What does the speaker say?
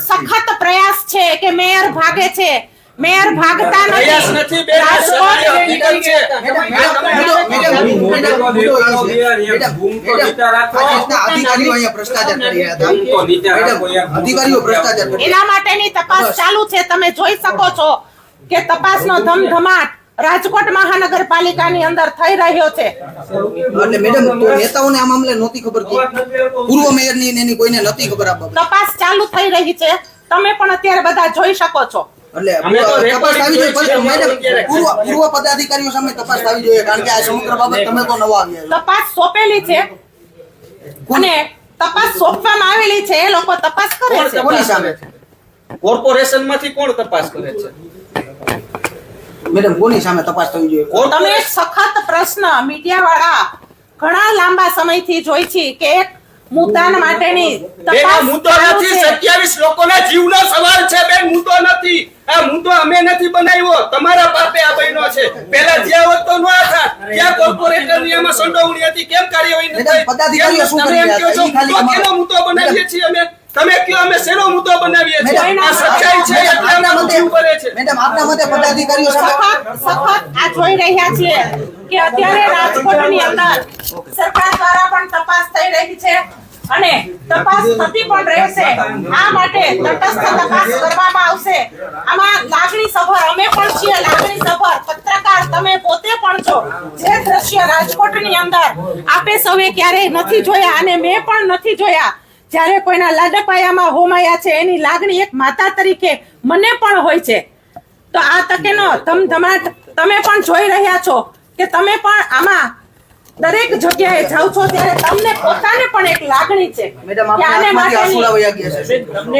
સખત પ્રયાસ છે કે મેયર ભાગે છે મેયર ભાગતા નથી નથી બેન, આ સત્ય હકીકત છે. અધિકારીઓ અહીંયા ભ્રષ્ટાચાર કરી રહ્યા હતા બૂમ તો નીચે રાખો યાર. મેડમ, અધિકારીઓ ભ્રષ્ટાચાર કરી એના માટેની તપાસ ચાલુ છે તમે જોઈ શકો છો કે તપાસનો ધમધમાટ રાજકોટ મહાનગરપાલિકાની અંદર થઈ રહ્યો છે. એટલે મેડમ તો નેતાઓને આ મામલે નહોતી ખબર કે પૂર્વ મેયરની ને એની કોઈને નથી ખબર આ બાબત. તપાસ ચાલુ થઈ રહી છે. તમે પણ અત્યારે બધા જોઈ શકો છો. એટલે તપાસ થવી જોઈએ. મેડમ પૂર્વ પૂર્વ પદાધિકારીઓ સામે તપાસ થવી જોઈએ કારણ કે આ સમગ્ર બાબત તમે તો નવા આવ્યા છો. તપાસ સોંપેલી છે. અને તપાસ સોંપવામાં આવેલી છે. એ લોકો તપાસ કરે કોણ છે? કોની સામે? કરે છે? કોર્પોરેશનમાંથી કોણ તપાસ કરે છે? મેડમ કોની સામે તપાસ થવી જોઈએ? તમે એક સખત પ્રશ્ન મીડિયા વાળા ઘણા લાંબા સમયથી જોઈ છે કે એક મુદ્દાન માટેની આ તપાસ મુદ્દો નથી છે. સત્યાવીસ લોકોના જીવનો સવાલ છે બેન મુદ્દો નથી. આ મુદ્દો અમે નથી બનાવ્યો તમારા બાપે આ બન્યો છે. પેલા જ્યાં હોત તો ન હતા ત્યાં કોર્પોરેટરની એમાં સંડોવણી હતી કેમ કાર્યવાહી નથી પદાધિકારીઓ શું કરી રહ્યા છે? મુદ્દો બનાવીએ છીએ અમે? તમે કયો અમે શેનો મુદ્દો બનાવીએ છીએ? આ સચ્ચાઈ છે એટલે અમે મતે- જીવ કરે છે. મેડમ આપના મતે પદાધિકારીઓ સખત સખત આ જોઈ રહ્યા છીએ કે અત્યારે રાજકોટની અંદર સરકાર દ્વારા પણ તપાસ થઈ રહી છે અને તપાસ થતી પણ રહેશે. આ માટે તટસ્થ તપાસ કરવામાં આવશે. આમાં લાગણી સભર અમે પણ છીએ લાગણી સભર. પત્રકાર તમે પોતે પણ છો. જે દ્રશ્ય રાજકોટની અંદર આપે સૌએ ક્યારેય નથી જોયા અને મેં પણ નથી જોયા. જ્યારે કોઈના લાડપાયામાં હોમાયા છે એની લાગણી એક માતા તરીકે મને પણ હોય છે. તો આ તકેનો ધમધમાટ તમે પણ જોઈ રહ્યા છો કે તમે પણ આમાં દરેક જગ્યાએ જાઓ છો ત્યારે તમને પોતાને પણ એક લાગણી છે મેડમ આને આંખમાંથી